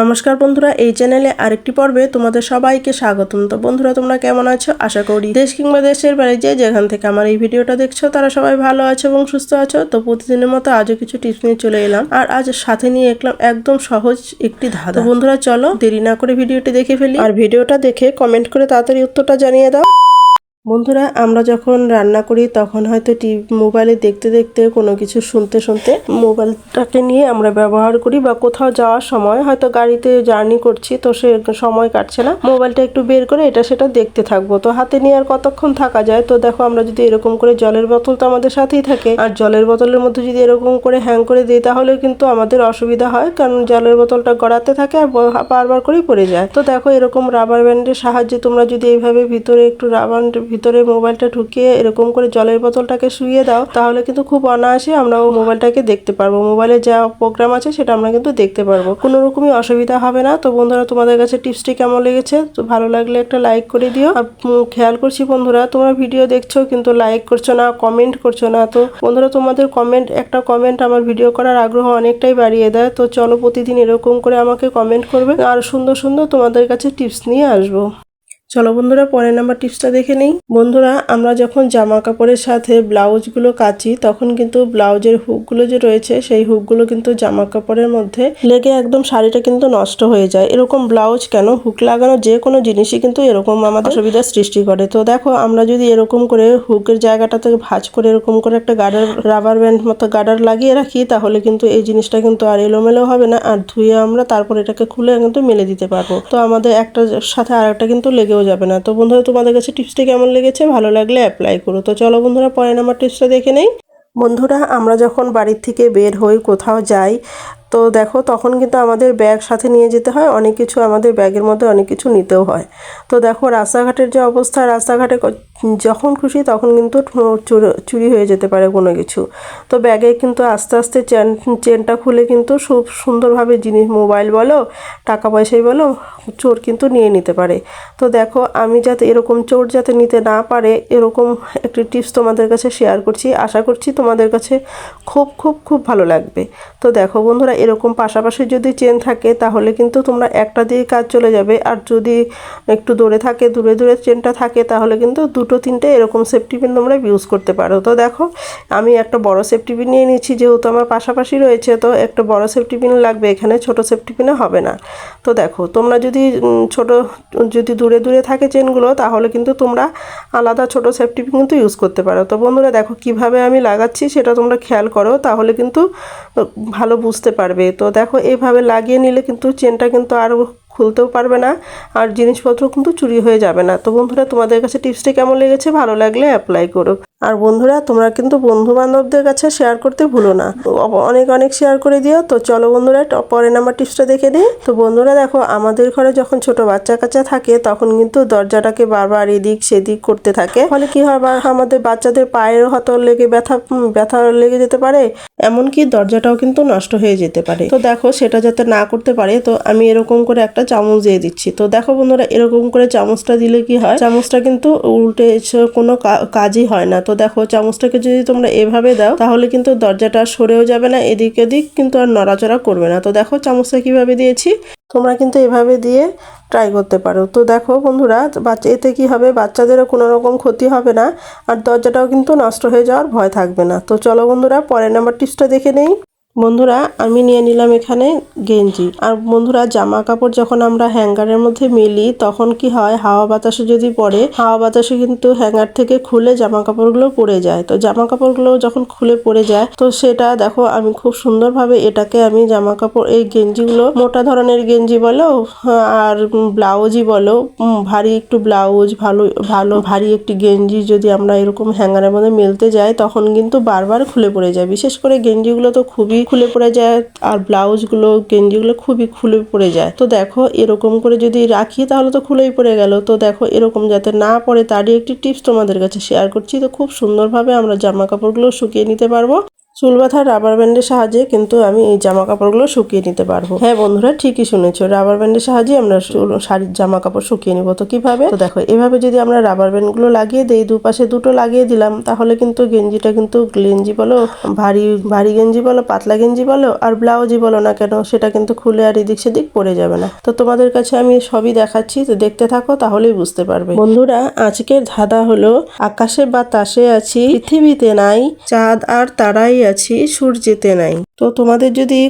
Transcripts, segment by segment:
নমস্কার বন্ধুরা, এই চ্যানেলে আরেকটি পর্বে তোমাদের সবাইকে স্বাগতম। তো বন্ধুরা, তোমরা কেমন আছো? আশা করি দেশ কিংবা দেশের বাইরে যে যেখান থেকে আমার এই ভিডিওটা দেখছ, তারা সবাই ভালো আছো এবং সুস্থ আছো। তো প্রতিদিনের মতো আজও কিছু টিপস নিয়ে চলে এলাম। আর আজ সাথে নিয়ে এলাম একদম সহজ একটি ধাঁধা। বন্ধুরা, চলো দেরি না করে ভিডিওটি দেখে ফেলি। আর ভিডিওটা দেখে কমেন্ট করে তাড়াতাড়ি উত্তরটা জানিয়ে দাও। বন্ধুরা, আমরা যখন রান্না করি, তখন হয়তো টিভি মোবাইলে দেখতে দেখতে কোনো কিছু শুনতে শুনতে মোবাইলটাকে নিয়ে আমরা ব্যবহার করি বা কোথাও যাওয়ার সময় হয়তো গাড়িতে জার্নি করছি, তো সে সময় কাটছে না। মোবাইলটা একটু বের করে এটা সেটা দেখতে থাকব। তো হাতে নিয়ে আর কতক্ষণ থাকা যায়? তো দেখো, আমরা যদি এরকম করে জলের বোতল তো আমাদের সাথেই থাকে। আর জলের বোতলের মধ্যে যদি এরকম করে হ্যাং করে দিই, তাহলে কিন্তু আমাদের অসুবিধা হয়, কারণ জলের বোতলটা গড়াতে থাকে আর বারবার করেই পড়ে যায়। তো দেখো, এরকম রাবার ব্যান্ডের সাহায্যে তোমরা যদি এইভাবে ভিতরে একটু রাবার ভিতরে মোবাইলটা ঢুকিয়ে এরকম করে জলের বোতলটাকে শুইয়ে দাও, তাহলে কিন্তু খুব অনায়াসে আমরা মোবাইলটাকে দেখতে পারব। মোবাইলে যা প্রোগ্রাম আছে সেটা আমরা কিন্তু দেখতে পারব। কোনো রকমই অসুবিধা হবে না। তো বন্ধুরা, তোমাদের কাছে টিপসটি কেমন লেগেছে? তো ভালো লাগলে একটা লাইক করে দিও। আর খেয়াল করছি বন্ধুরা, তোমরা ভিডিও দেখছ কিন্তু লাইক করছ না কমেন্ট করছ না। তো বন্ধুরা, তোমাদের কমেন্ট একটা কমেন্ট আমার ভিডিও করার আগ্রহ অনেকটাই বাড়িয়ে দেয়। তো চলো প্রতিদিন এরকম করে আমাকে কমেন্ট করবে। আর সুন্দর সুন্দর তোমাদের কাছে টিপস নিয়ে আসব। চলো বন্ধুরা পরের নাম্বার টিপসটা দেখে নিই। বন্ধুরা, আমরা যখন জামা কাপড়ের সাথে ব্লাউজগুলো কাচি, তখন কিন্তু ব্লাউজের হুকগুলো যে রয়েছে, সেই হুকগুলো কিন্তু জামা কাপড়ের মধ্যে লেগে একদম শাড়িটা কিন্তু নষ্ট হয়ে যায়। এরকম ব্লাউজ কেন? হুক লাগানো যে কোনো জিনিসই কিন্তু এরকম আমাদের অসুবিধার সৃষ্টি করে। তো দেখো, আমরা যদি এরকম করে হুকের জায়গাটা থেকে ভাঁজ করে এরকম করে একটা গার্ডার রাবার ব্যান্ড মতো গার্ডার লাগিয়ে রাখি, তাহলে কিন্তু এই জিনিসটা কিন্তু আর এলোমেলো হবে না। আর ধুয়ে আমরা তারপর এটাকে খুলে কিন্তু মেলে দিতে পারব। তো আমাদের একটা সাথে আর একটা কিন্তু লেগেও যাবে না। তো বন্ধুরা, তোমাদের কাছে টিপসটি কেমন লেগেছে? ভালো লাগলে অ্যাপ্লাই করো। তো চলো বন্ধুরা পরে নাম্বার টিপসটা দেখে নেই। বন্ধুরা, আমরা যখন বাড়ির থেকে বের হই, কোথাও যাই তো দেখো, তখন কিন্তু আমাদের ব্যাগ সাথে নিয়ে যেতে হয়। অনেক কিছু আমাদের ব্যাগের মধ্যে অনেক কিছু নিতেও হয়। তো দেখো, রাস্তাঘাটের যে অবস্থা, রাস্তাঘাটে যখন খুশি তখন কিন্তু চুর- হয়ে যেতে পারে কোনো কিছু। তো ব্যাগে কিন্তু আস্তে আস্তে চেন চেনটা খুলে কিন্তু খুব সুন্দরভাবে জিনিস, মোবাইল বলো, টাকা পয়সাই বলো, চোর কিন্তু নিয়ে নিতে পারে। তো দেখো, আমি যাতে এরকম চোর যাতে নিতে না পারে, এরকম একটি টিপস তোমাদের কাছে শেয়ার করছি। আশা করছি তোমাদের কাছে খুব খুব খুব ভালো লাগবে। তো দেখো বন্ধুরা এরকম পাশাপাশি যদি চেন থাকে, তাহলে কিন্তু তোমরা একটা দিয়ে কাজ চলে যাবে। আর যদি একটু দূরে থাকে, দূরে দূরে চেনটা থাকে, তাহলে কিন্তু দুটো, তিনটে এরকম সেফটি পিন তোমরা ইউজ করতে পারো। তো দেখো, আমি একটা বড় সেফটি পিন নিয়ে নিচ্ছি যেহেতু আমার পাশাপাশি রয়েছে, তো একটা বড় সেফটি পিন লাগবে, এখানে ছোট সেফটি পিনে হবে না। তো দেখো, তোমরা যদি ছোট, যদি দূরে দূরে থাকে চেনগুলো তাহলে কিন্তু তোমরা আলাদা ছোট সেফটি পিন কিন্তু ইউজ করতে পারো। তো বন্ধুরা, দেখো কীভাবে আমি লাগাচ্ছি, সেটা তোমরা খেয়াল করো, তাহলে কিন্তু ভালো বুঝতে পারবে। তো দেখো এভাবে লাগিয়ে নিলে কিন্তু চেনটা কিন্তু আর খুলতেও পারবে না, আর জিনিসপত্র কিন্তু চুরি হয়ে যাবে না। তো বন্ধুরা, তোমাদের কাছে টিপসটি কেমন লেগেছে ভালো লাগলে অ্যাপ্লাই করো। আর বন্ধুরা, তোমরা কিন্তু বন্ধু বান্ধবদের কাছে শেয়ার করতে ভুলো না। অনেক অনেক শেয়ার করে দিও। তো চলো বন্ধুরা পরের নাম্বার টিপসটা দেখে নিই। তো বন্ধুরা, দেখো, আমাদের ঘরে যখন ছোট বাচ্চা কাচ্চা থাকে, তখন কিন্তু দরজাটাকে বারবার এদিক সেদিক করতে থাকে। ফলে কি হয়, বা আমাদের বাচ্চাদের পায়ের হয়তো লেগে ব্যথা ব্যথা লেগে যেতে পারে, এমনকি দরজাটাও কিন্তু নষ্ট হয়ে যেতে পারে। তো দেখো, সেটা যাতে না করতে পারে, তো আমি এরকম করে একটা চামচ দিয়ে দিচ্ছি। তো দেখো বন্ধুরা, এরকম করে চামচটা দিলে কি হয়? চামচটা কিন্তু উল্টে কোনো কাজই হয় না। তো দেখো, চামচটাকে যদি তোমরা এভাবে দাও, তাহলে কিন্তু দরজাটা সরেও যাবে না, এদিক এদিক কিন্তু আর নড়াচড়া করবে না। তো দেখো চামচটা কীভাবে দিয়েছি? তোমরা কিন্তু এভাবে দিয়ে ট্রাই করতে পারো। তো দেখো বন্ধুরা বাচ্চা এতে কী হবে? বাচ্চাদেরও কোনো রকম ক্ষতি হবে না, আর দরজাটাও কিন্তু নষ্ট হয়ে যাওয়ার ভয় থাকবে না। তো চলো বন্ধুরা, পরের নাম্বার টিপসটা দেখে নেই। বন্ধুরা, আমি নিয়ে নিলাম এখানে গেঞ্জি। আর বন্ধুরা জামা কাপড় যখন আমরা হ্যাঙ্গারের মধ্যে মেলি, তখন কি হয়, হাওয়া বাতাসে যদি পড়ে, হাওয়া বাতাসে কিন্তু হ্যাঙ্গার থেকে খুলে জামা কাপড়গুলো পড়ে যায়। তো জামা কাপড়গুলো যখন খুলে পড়ে যায়, তো সেটা দেখো, আমি খুব সুন্দরভাবে এটাকে আমি জামা কাপড় এই গেঞ্জিগুলো মোটা ধরনের গেঞ্জি বলো, আর ব্লাউজই বলো ভারী একটু ব্লাউজ, ভালো ভালো, ভারী একটি গেঞ্জি যদি আমরা এরকম হ্যাঙ্গারের মধ্যে মেলতে যাই, তখন কিন্তু বারবার খুলে পড়ে যায়। বিশেষ করে গেঞ্জিগুলো তো খুবই খুলে পড়ে যায় আর ব্লাউজগুলো গেঞ্জিগুলো খুবই খুলে পড়ে যায়। তো দেখো, এরকম করে যদি রাখি তাহলে তো খুলেই পড়ে গেল। তো দেখো, এরকম যাতে না পড়ে, তারই একটি টিপস তোমাদের কাছে শেয়ার করছি। তো খুব সুন্দরভাবে আমরা জামা কাপড়গুলো শুকিয়ে নিতে পারব। চুল বাঁধার রাবার ব্যান্ডের সাহায্যে কিন্তু আমি এই জামা কাপড়গুলো শুকিয়ে নিতে পারব। হ্যাঁ বন্ধুরা, ঠিকই শুনেছো রাবার ব্যান্ডের সাহায্যে আমরা শাড়ির জামা কাপড় শুকিয়ে নিব। তো কীভাবে? তো দেখো, এভাবে যদি আমরা রাবার ব্যান্ডগুলো লাগিয়ে দিই, দুপাশে দুটো লাগিয়ে দিলাম, তাহলে কিন্তু গেঞ্জিটা কিন্তু গেঞ্জি বলো, ভারী ভারী গেঞ্জি বলো, পাতলা গেঞ্জি বলো, আর ব্লাউজই বলো না কেন, সেটা কিন্তু খুলে আর এদিক সেদিক পড়ে যাবে না। তো তোমাদের কাছে আমি সবই দেখাচ্ছি, তো দেখতে থাকো, তাহলেই বুঝতে পারবে। বন্ধুরা, আজকের ধাঁধা হলো, আকাশে বা বাতাসে আছি, পৃথিবীতে নাই, চাঁদ আর তারাই আছি সূর্যেতে নাই। তো তোমাদের যদি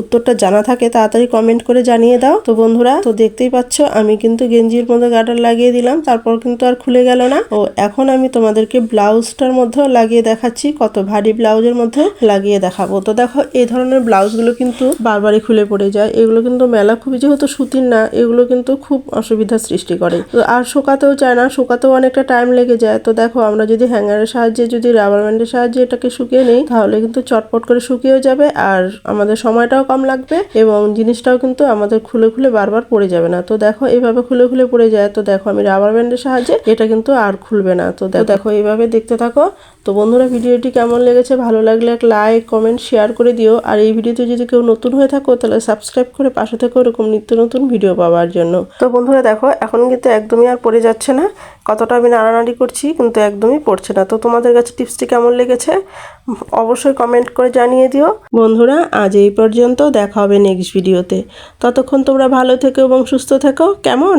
উত্তরটা জানা থাকে, তাড়াতাড়ি কমেন্ট করে জানিয়ে দাও। তো বন্ধুরা, তো দেখতেই পাচ্ছ, আমি কিন্তু গেঞ্জির মধ্যে গার্ডার লাগিয়ে দিলাম, তারপর কিন্তু আর খুলে গেল না। ও, এখন আমি তোমাদেরকে ব্লাউজটার মধ্যেও লাগিয়ে দেখাচ্ছি, কত ভারী ব্লাউজের মধ্যে লাগিয়ে দেখাবো। তো দেখো, এই ধরনের ব্লাউজগুলো কিন্তু বারবারই খুলে পড়ে যায়। এগুলো কিন্তু মেলা খুবই, যেহেতু সুতির না, এগুলো কিন্তু খুব অসুবিধার সৃষ্টি করে। তো আর শুকাতেও চায় না, শুকাতেও অনেকটা টাইম লেগে যায়। তো দেখো, আমরা যদি হ্যাঙ্গারের সাহায্যে, যদি রাবার ব্যান্ডের সাহায্যে এটাকে শুকিয়ে নেই, তাহলে কিন্তু চটপট করে শুকিয়েও যাবে। আর আমাদের সময়টাও কম লাগবে এবং জিনিসটাও কিন্তু আমাদের খুলে খুলে বারবার পড়ে যাবে না। তো দেখো এইভাবে খুলে খুলে পড়ে যায়। তো দেখো, আমি রাবার ব্যান্ডের সাহায্যে এটা কিন্তু আর খুলবে না। তো দেখো এইভাবে দেখতে থাকো। তো বন্ধুরা, ভিডিওটি কেমন লেগেছে? ভালো লাগলে এক লাইক কমেন্ট শেয়ার করে দিও। আর এই ভিডিওতে যদি কেউ নতুন হয়ে থাকো, তাহলে সাবস্ক্রাইব করে পাশে থেকে ওরকম নিত্য নতুন ভিডিও পাওয়ার জন্য। তো বন্ধুরা, দেখো, এখন কিন্তু একদমই আর পড়ে যাচ্ছে না। কতটা আমি নাড়ানাড়ি করছি কিন্তু একদমই পড়ছে না। তো তোমাদের কাছে টিপসটি কেমন লেগেছে? অবশ্যই কমেন্ট করে জানিয়ে দিও। বন্ধুরা, আজ এই পর্যন্ত দেখা হবে নেক্সট ভিডিওতে ততক্ষণ তোমরা ভালো থেকো এবং সুস্থ থেকো। কেমন?